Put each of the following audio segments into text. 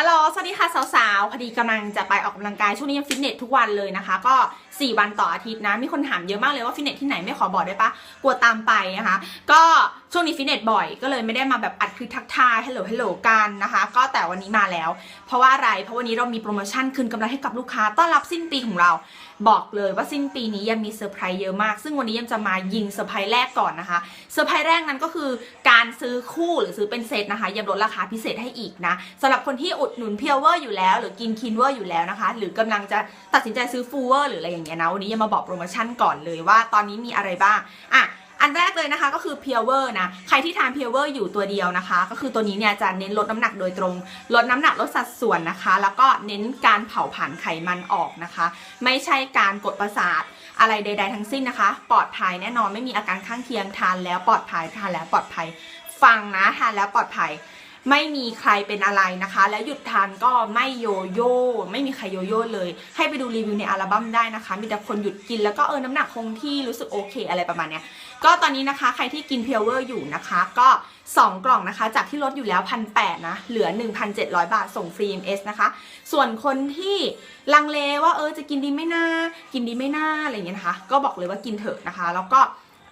ฮัลโหล สวัสดีค่ะสาวๆ พอดีกำลังจะไปออกกำลังกายช่วงนี้ยังฟิตเนสทุกวันเลยนะคะ ก็ 4 วันต่ออาทิตย์นะ มีคนถามเยอะมากเลยว่าฟิตเนสที่ไหนไม่ขอบอกได้ปะกลัวตามไปนะคะ ก็ช่วงนี้ฟิตเนสบ่อยก็เลยไม่ได้มาแบบอัดคลิปทักทายฮัลโหลฮัลโหลกันนะคะ ก็แต่วันนี้มาแล้ว เพราะว่าอะไร เพราะวันนี้เรามีโปรโมชั่นคืนกำไรให้กับลูกค้าต้อนรับสิ้นปีของเรา บอกเลยว่าสิ้นปีนี้ยังมีเซอร์ไพรส์เยอะมาก ซึ่งวันนี้ยังจะมายิงเซอร์ไพรส์แรกก่อนนะคะเซอร์ไพรส์แรกนั้นก็คือการซื้อคู่หรือซื้อเป็นเซตนะคะยังลดราคาพิเศษให้อีกนะสำหรับคนที่อุดหนุนเพียวเวอร์อยู่แล้ว หรือกินคินเวอร์อยู่แล้วนะคะ หรือกำลังจะตัดสินใจซื้อฟูเวอร์หรืออะไรอย่างเงี้ยนะวันนี้ยังมาบอกโปรโมชั่นก่อนเลยว่าตอนนี้มีอะไรบ้างอะอันแรกเลยนะคะก็คือเพียวเวอร์นะ ใครที่ทานเพียวเวอร์อยู่ตัวเดียวนะคะ ก็คือตัวนี้เนี่ยจะเน้นลดน้ำหนักโดยตรง ลดน้ำหนักลดสัดส่วนนะคะ แล้วก็เน้นการเผาผลาญไขมันออกนะคะ ไม่ใช่การกดประสาทอะไรใด ๆ ทั้งสิ้นนะคะ ปลอดภัยแน่นอนไม่มีอาการข้างเคียงทานแล้วปลอดภัยทานแล้วปลอดภัย ฟังนะทานแล้วปลอดภัย ไม่มีใครเป็นอะไรนะคะ แล้วหยุดทานก็ไม่โยโย่ไม่มีใครโยโย่เลย ให้ไปดูรีวิวในอัลบั้มได้นะคะ มีแต่คนหยุดกินแล้วก็เออน้ำหนักคงที่รู้สึกโอเคอะไรประมาณเนี้ยก็ตอนนี้นะคะใครที่กินเพียวเวอร์อยู่นะคะ ก็ 2 กล่องนะคะ จากที่ลดอยู่แล้วพันแนะ เหลือ 1,700 บาทส่งฟรี MS นะคะ ส่วนคนที่ลังเลว่าเออจะกินดีไม่น่า กินดีไม่น่าอะไรอย่างเงี้ยนะคะ ก็บอกเลยว่ากินเถอะนะคะ แล้วก็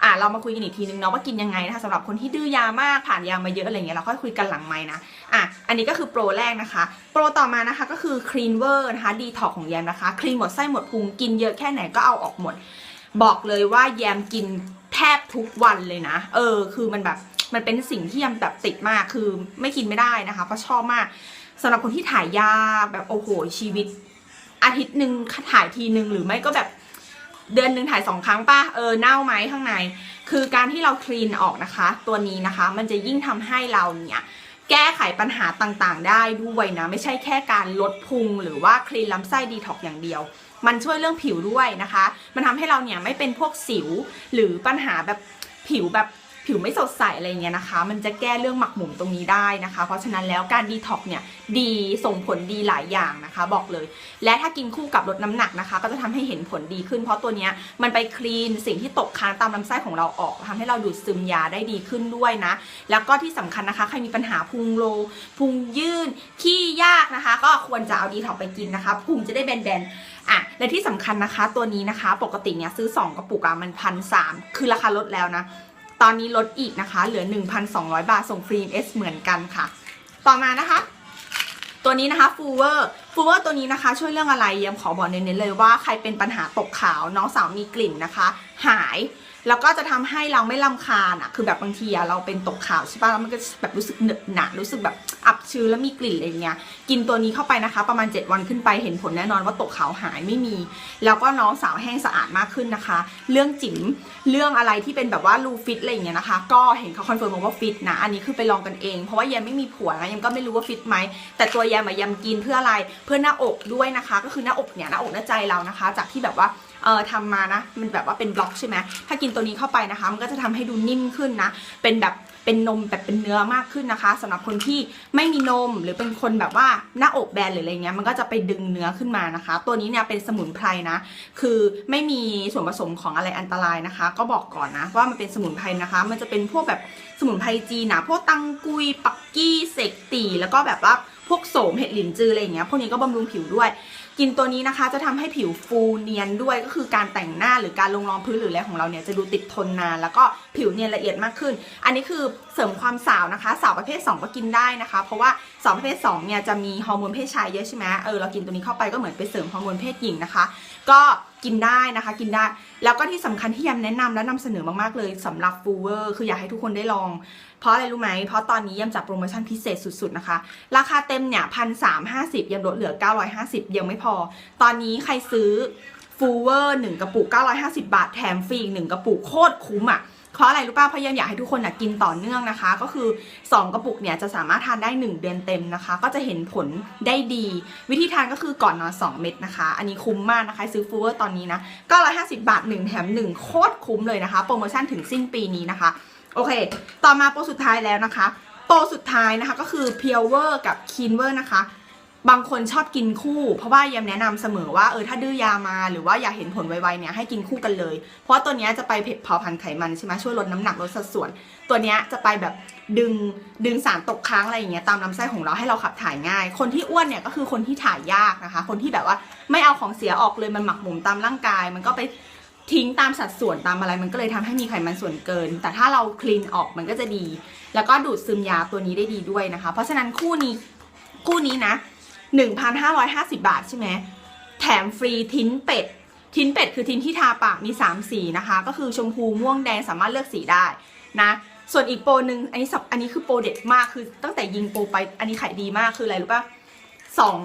อะเรามาคุยกันอีกทีนึงเนาะว่ากินยังไงนะคะสำหรับคนที่ดื้อยามากผ่านยามาเยอะอะไรเงี้ยเราค่อยคุยกันหลังไม้นะอะอันนี้ก็คือโปรแรกนะคะ โปรต่อมานะคะก็คือคลีนเวอร์นะคะดีท็อกของแยมนะคะคลีนหมดไส้หมดพุงกินเยอะแค่ไหนก็เอาออกหมด บอกเลยว่าแยมกินแทบทุกวันเลยนะ เออ คือมันแบบมันเป็นสิ่งที่ยมแบบติดมากคือไม่กินไม่ได้นะคะ เพราะชอบมากสำหรับคนที่ถ่ายยาแบบโอ้โหชีวิต อาทิตย์หนึ่งถ่ายทีหนึ่งหรือไม่ก็แบบ เดือนหนึ่งถ่ายสองครั้งป่ะเออเน่าไหมข้างใน คือการที่เราคลีนออกนะคะ ตัวนี้นะคะ มันจะยิ่งทำให้เราเนี่ยแก้ไขปัญหาต่างๆ ได้ด้วยนะ ไม่ใช่แค่การลดพุงหรือว่าคลีนลำไส้ดีท็อกอย่างเดียว มันช่วยเรื่องผิวด้วยนะคะ มันทำให้เราเนี่ยไม่เป็นพวกสิวหรือปัญหาแบบผิวแบบ ผิวไม่สดใสอะไรเงี้ยนะคะ มันจะแก้เรื่องหมักหมมตรงนี้ได้นะคะ เพราะฉะนั้นแล้วการดีท็อกเนี่ยดีส่งผลดีหลายอย่างนะคะ บอกเลย และถ้ากินคู่กับลดน้ำหนักนะคะ ก็จะทำให้เห็นผลดีขึ้น เพราะตัวเนี้ยมันไปคลีนสิ่งที่ตกค้างตามลำไส้ของเราออกทำให้เราดูดซึมยาได้ดีขึ้นด้วยนะ แล้วก็ที่สำคัญนะคะใครมีปัญหาพุงโลพุงยื่นขี้ยากนะคะ ก็ควรจะเอาดีท็อกไปกินนะคะพุงจะได้แบนๆอะและที่สำคัญนะคะตัวนี้นะคะ ปกติเนี่ยซื้อ 2 กระปุกอะมันพันสคือราคาลดแล้วนะ ตอนนี้ลดอีกนะคะ เหลือ 1,200 บาท ส่งฟรี S เหมือนกันค่ะ ต่อมานะคะ ตัวนี้นะคะฟูเวอร์ฟูเวอร์ตัวนี้นะคะ ช่วยเรื่องอะไรยังขอบอกเน้นๆเลยว่าใครเป็นปัญหาตกขาวน้องสาวมีกลิ่นนะคะหาย แล้วก็จะทำให้เราไม่ลำคาญอะ คือแบบบางทีอะเราเป็นตกขาวใช่ป่ะแล้วมันก็แบบรู้สึกเหนอะหนะรู้สึกแบบอับชื้นแล้วมีกลิ่นอะไรเงี้ย กินตัวนี้เข้าไปนะคะ ประมาณ 7 วันขึ้นไปเห็นผลแน่นอนว่าตกขาวหายไม่มี แล้วก็น้องสาวแห้งสะอาดมากขึ้นนะคะ เรื่องจิ๋มเรื่องอะไรที่เป็นแบบว่ารูฟิตอะไรเงี้ยนะคะ ก็เห็นเขาคอนเฟิร์มว่าฟิตนะอันนี้คือไปลองกันเอง เพราะว่าแยมไม่มีผัวนะแยมก็ไม่รู้ว่าฟิตไหมแต่ตัวแยมอะแยมกินเพื่ออะไรเพื่อหน้าอกด้วยนะคะ ก็คือหน้าอกเนี่ยหน้าอกหน้าใจเรานะคะ จากที่แบบว่าเออทำมานะมันแบบว่าเป็นบล็อกใช่ไหมถ้ากินตัวนี้เข้าไปนะคะ มันก็จะทำให้ดูนิ่มขึ้นนะ เป็นแบบเป็นนมแบบเป็นเนื้อมากขึ้นนะคะสำหรับคนที่ไม่มีนมหรือเป็นคนแบบว่าหน้าอกแบนหรืออะไรเงี้ยมันก็จะไปดึงเนื้อขึ้นมานะคะ ตัวนี้เนี่ยเป็นสมุนไพรนะ คือไม่มีส่วนผสมของอะไรอันตรายนะคะ ก็บอกก่อนนะว่ามันเป็นสมุนไพรนะคะ มันจะเป็นพวกแบบสมุนไพรจีนนะพวกตังกุยปักกี้เสกตีแล้วก็แบบว่า พวกโสมเห็ดหลินจืออะไรอย่างเงี้ยพวกนี้ก็บำรุงผิวด้วย กินตัวนี้นะคะจะทำให้ผิวฟูเนียนด้วยก็คือการแต่งหน้าหรือการลงรองพื้นหรืออะไรของเราเนี่ยจะดูติดทนนานแล้วก็ผิวเนียนละเอียดมากขึ้น อันนี้คือเสริมความสาวนะคะสาวประเภท 2 ก็กินได้นะคะ เพราะว่าสาวประเภท2เนี่ยจะมีฮอร์โมนเพศชายเยอะใช่ไหมเออเรากินตัวนี้เข้าไปก็เหมือนไปเสริมฮอร์โมนเพศหญิงนะคะ ก็ กินได้นะคะ กินได้ แล้วก็ที่สำคัญที่ยำแนะนำและนำเสนอมากๆเลยสำหรับฟูเวอร์คืออยากให้ทุกคนได้ลอง เพราะอะไรรู้ไหม เพราะตอนนี้ยำจัดโปรโมชั่นพิเศษสุดๆนะคะ ราคาเต็มเนี่ยพันสามห้าสิบยำลดเหลือ 950 ยังไม่พอ ตอนนี้ใครซื้อฟูเวอร์หนึ่งกระปุก 950 บาท แถมฟรีอีกหนึ่งกระปุกโคตรคุ้มอะ เพราะอะไรรู้ป่ะเพราะยำอยากให้ทุกคนนะกินต่อเนื่องนะคะ ก็คือ 2 กระปุกเนี่ยจะสามารถทานได้ 1 เดือนเต็มนะคะ ก็จะเห็นผลได้ดี วิธีทานก็คือก่อนนอน 2 เม็ดนะคะ อันนี้คุ้มมากนะคะ ซื้อฟูเวอร์ตอนนี้นะ950บาท 1 แถม 1 โคตรคุ้มเลยนะคะ โปรโมชั่นถึงสิ้นปีนี้นะคะ โอเค ต่อมาโปรสุดท้ายแล้วนะคะ โปรสุดท้ายนะคะก็คือ p u r e กับ k e e n w e r นะคะ บางคนชอบกินคู่ เพราะว่าแยมแนะนำเสมอว่าเออถ้าดื้อยามาหรือว่าอยากเห็นผลไวๆเนี่ยให้กินคู่กันเลย เพราะตัวเนี้ยจะไปเผาผลาญไขมันใช่ไหมช่วยลดน้ำหนักลดสัดส่วน ตัวเนี้ยจะไปแบบดึงดึงสารตกค้างอะไรอย่างเงี้ยตามลำไส้ของเราให้เราขับถ่ายง่าย คนที่อ้วนเนี่ยก็คือคนที่ถ่ายยากนะคะ คนที่แบบว่าไม่เอาของเสียออกเลยมันหมักหมมตามร่างกาย มันก็ไปทิ้งตามสัดส่วนตามอะไรมันก็เลยทำให้มีไขมันส่วนเกิน แต่ถ้าเราคลีนออกมันก็จะดี แล้วก็ดูดซึมยาตัวนี้ได้ดีด้วยนะคะ เพราะฉะนั้นคู่นี้คู่นี้นะ 1,550 บาทใช่ไหมแถมฟรีทิ้นเป็ด ทิ้นเป็ดคือทิ้นที่ทาปากมี 3 สีนะคะ ก็คือชมพูม่วงแดงสามารถเลือกสีได้นะส่วนอีกโปรหนึ่งอันนี้สับอันนี้คือโปรเด็ดมากคือตั้งแต่ยิงโปรไปอันนี้ขายดีมากคืออะไรรู้ป่ะสอง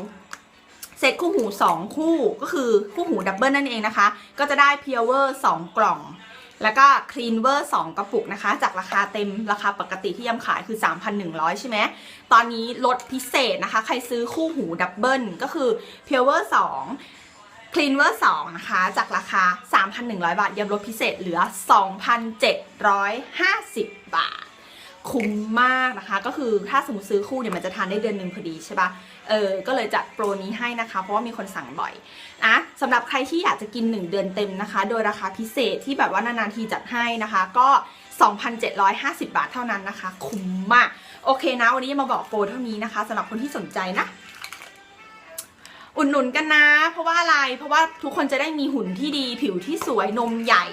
เซตคู่หู 2 คู่ก็คือคู่หูดับเบิลนั่นเองนะคะ ก็จะได้เพียวเวอร์2กล่อง แล้วก็คลีนเวอร์2กระปุกนะคะ จากราคาเต็มราคาปกติที่ยำขายคือ 3,100 ใช่ไหม ตอนนี้ลดพิเศษนะคะ ใครซื้อคู่หูดับเบิลก็คือเพียวเวอร์2คลีนเวอร์2นะคะ จากราคา 3,100 บาทยำลดพิเศษเหลือ 2,750 บาท คุ้มมากนะคะ ก็คือถ้าสมมติซื้อคู่เนี่ยมันจะทานได้เดือนหนึ่งพอดีใช่ปะเออ ก็เลยจัดโปรนี้ให้นะคะ เพราะว่ามีคนสั่งบ่อยนะสำหรับใครที่อยากจะกิน 1 เดือนเต็มนะคะ โดยราคาพิเศษที่แบบว่านานๆทีจัดให้นะคะ ก็ 2,750 บาทเท่านั้นนะคะ คุ้มมาก โอเคนะ วันนี้มาบอกโปรเท่านี้นะคะสำหรับคนที่สนใจนะอุดหนุนกันนะ เพราะว่าอะไร เพราะว่าทุกคนจะได้มีหุ่นที่ดี ผิวที่สวย นมใหญ่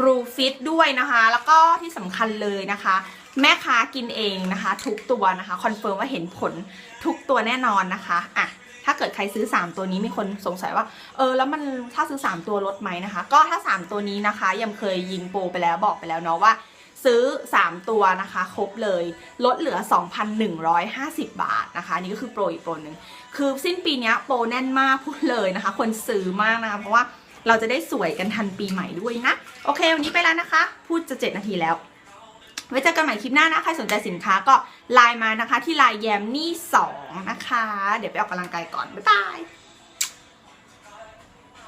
รูฟิตด้วยนะคะ แล้วก็ที่สำคัญเลยนะคะ แม่ค้ากินเองนะคะ ทุกตัวนะคะคอนเฟิร์มว่าเห็นผลทุกตัวแน่นอนนะคะอะถ้าเกิดใครซื้อ 3 ตัวนี้มีคนสงสัยว่า เออ แล้วมันถ้าซื้อ 3 ตัวลดไหมนะคะ ก็ถ้า 3 ตัวนี้นะคะยังเคยยิงโปรไปแล้วบอกไปแล้วเนาะว่า ซื้อ 3 ตัวนะคะ ครบเลยลดเหลือ 2,150 บาทนะคะนี่ก็คือโปรอีกโปรหนึ่งคือสิ้นปีนี้โปรแน่นมากพูดเลยนะคะ คนซื้อมากนะคะเพราะว่าเราจะได้สวยกันทันปีใหม่ด้วยนะ โอเค วันนี้ไปแล้วนะคะ พูดจะ 7 นาทีแล้ว ไว้เจอกันใหม่คลิปหน้านะใครสนใจสินค้าก็ไลน์มานะคะ ที่ไลน์แยมนี่2นะคะ เดี๋ยวไปออกกำลังกายก่อน บ๊ายบาย